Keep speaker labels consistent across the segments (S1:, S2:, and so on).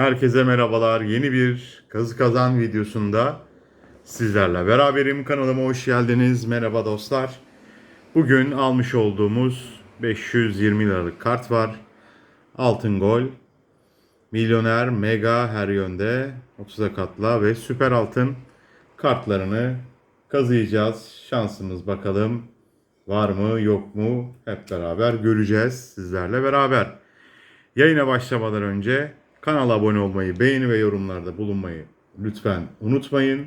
S1: Herkese merhabalar. Yeni bir kazı kazan videosunda sizlerle beraberim. Kanalıma hoş geldiniz. Merhaba dostlar. Bugün almış olduğumuz 520 liralık kart var. Altın gol. Milyoner, mega her yönde 30'a katla ve süper altın kartlarını kazıyacağız. Şansımız bakalım var mı yok mu hep beraber göreceğiz sizlerle beraber. Yayına başlamadan önce kanala abone olmayı, beğeni ve yorumlarda bulunmayı lütfen unutmayın.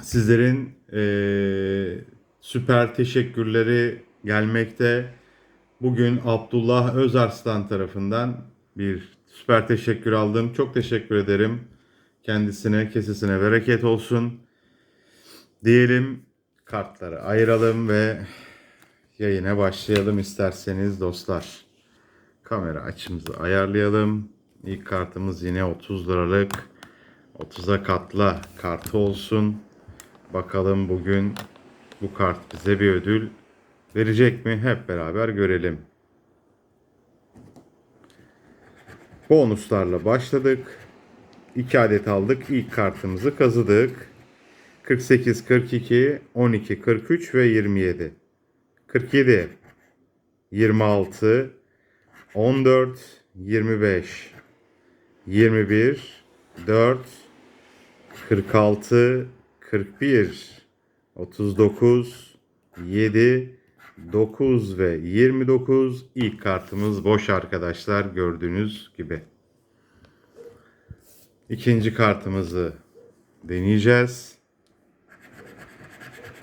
S1: Sizlerin eee, süper teşekkürleri gelmekte. Bugün Abdullah Özarslan tarafından bir süper teşekkür aldım. Çok teşekkür ederim. Kendisine, kesesine bereket olsun. Diyelim kartları ayıralım ve yayına başlayalım isterseniz dostlar. Kamera açımızı ayarlayalım. İlk kartımız yine 30 liralık. 30'a katla kartı olsun. Bakalım bugün bu kart bize bir ödül verecek mi? Hep beraber görelim. Bonuslarla başladık. 2 adet aldık. İlk kartımızı kazıdık. 48, 42, 12, 43 ve 27. 47, 26, 14, 25, 21, 4, 46, 41, 39, 7, 9 ve 29 ilk kartımız boş arkadaşlar gördüğünüz gibi. İkinci kartımızı deneyeceğiz.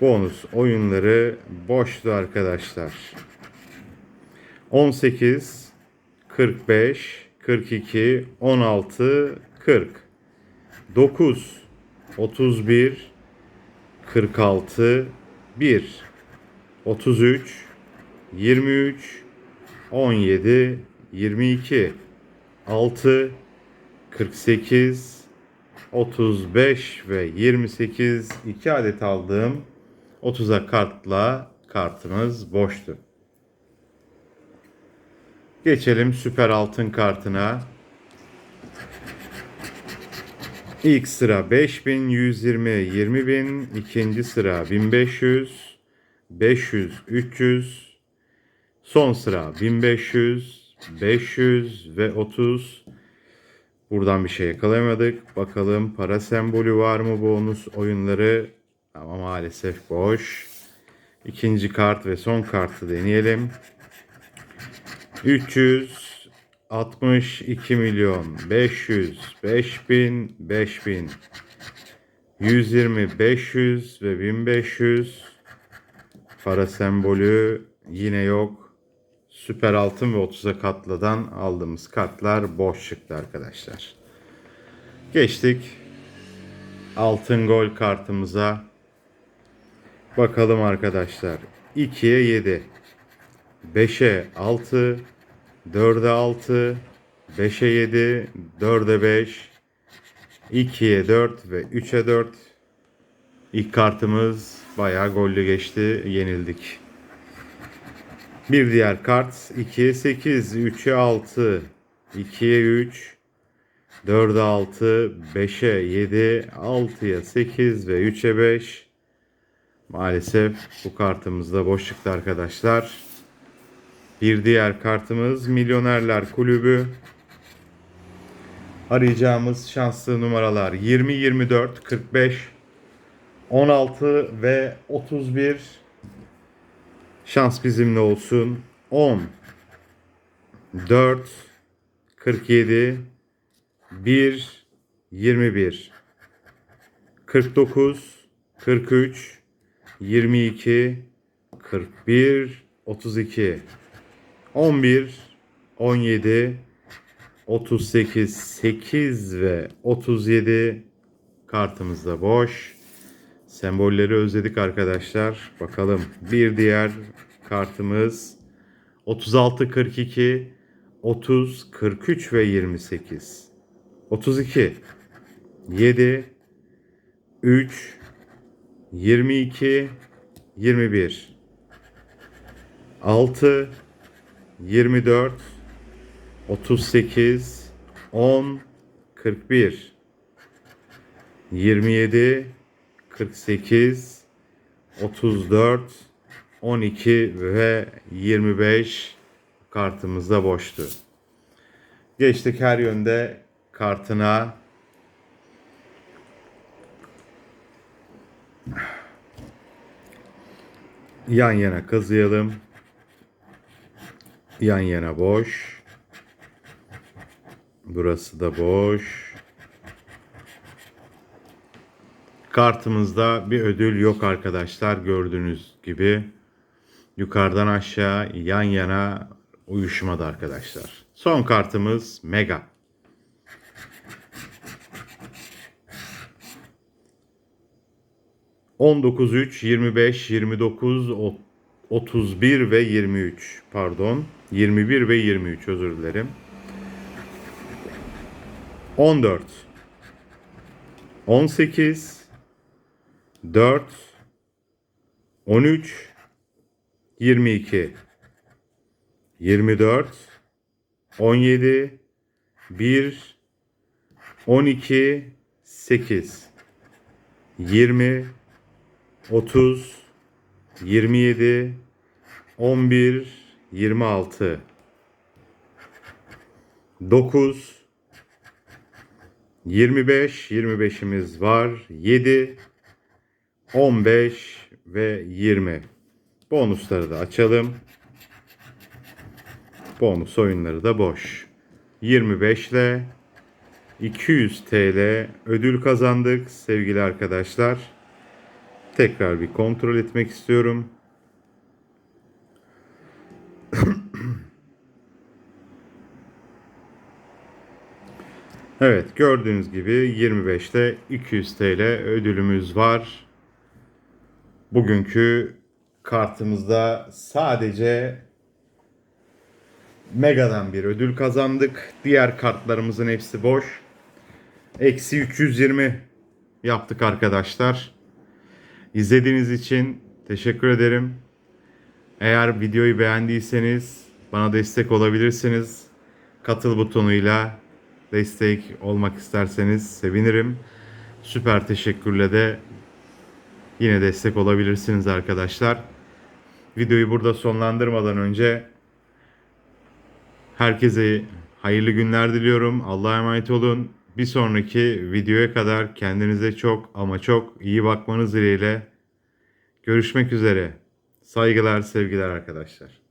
S1: Bonus oyunları boştu arkadaşlar. 18, 45, 42, 16, 40, 9, 31, 46, 1, 33, 23, 17, 22, 6, 48, 35 ve 28 2 adet aldığım 30'a kartla kartımız boştu. Geçelim süper altın kartına. İlk sıra 5120, 20000, ikinci sıra 1500, 500, 300, son sıra 1500, 500 ve 30. Buradan bir şey yakalayamadık. Bakalım para sembolü var mı bonus oyunları? Ama maalesef boş. İkinci kart ve son kartı deneyelim. 362 milyon 500 5000 5000 120 500 ve 1500 para sembolü yine yok. Süper altın ve 30'a katladan aldığımız kartlar boş çıktı arkadaşlar. Geçtik altın gol kartımıza. Bakalım arkadaşlar. 2'ye 7. 5'e 6, 4'e 6, 5'e 7, 4'e 5, 2'ye 4 ve 3'e 4. İlk kartımız bayağı gollü geçti. Yenildik. Bir diğer kart 2'ye 8, 3'e 6, 2'ye 3, 4'e 6, 5'e 7, 6'ya 8 ve 3'e 5. Maalesef bu kartımız da boş çıktı arkadaşlar. Bir diğer kartımız Milyonerler Kulübü. Arayacağımız şanslı numaralar 20, 24, 45, 16 ve 31. Şans bizimle olsun. 10, 4, 47, 1, 21, 49, 43, 22, 41, 32, 11, 17, 38, 8 ve 37 kartımız da boş. Sembolleri özledik arkadaşlar. Bakalım bir diğer kartımız 36, 42, 30, 43 ve 28. 32, 7, 3, 22, 21, 6, 24, 38, 10, 41, 27, 48, 34, 12 ve 25 kartımızda boştu. Geçtik her yönde kartına. Yan yana kazıyalım. Yan yana boş. Burası da boş. Kartımızda bir ödül yok arkadaşlar gördüğünüz gibi. Yukarıdan aşağı yan yana uyuşmadı arkadaşlar. Son kartımız Mega. On dokuz üç, yirmi beş, yirmi dokuz, otuz bir ve yirmi üç. Pardon. Yirmi bir ve yirmi üç özür dilerim. On dört. On sekiz. Dört. On üç. 22 24 17 1 12 8 20 30 27 11 26 9 25 25'imiz var 7 15 ve 20 Bonusları da açalım. Bonus oyunları da boş. 25 ile 200 TL ödül kazandık sevgili arkadaşlar. Tekrar bir kontrol etmek istiyorum. Evet gördüğünüz gibi 25'te 200 TL ödülümüz var. Bugünkü kartımızda sadece Mega'dan bir ödül kazandık. Diğer kartlarımızın hepsi boş. Eksi 320 yaptık arkadaşlar. İzlediğiniz için teşekkür ederim. Eğer videoyu beğendiyseniz bana destek olabilirsiniz. Katıl butonuyla destek olmak isterseniz sevinirim. Süper teşekkürle de yine destek olabilirsiniz arkadaşlar. Videoyu burada sonlandırmadan önce herkese hayırlı günler diliyorum. Allah'a emanet olun. Bir sonraki videoya kadar kendinize çok ama çok iyi bakmanız dileğiyle görüşmek üzere. Saygılar, sevgiler arkadaşlar.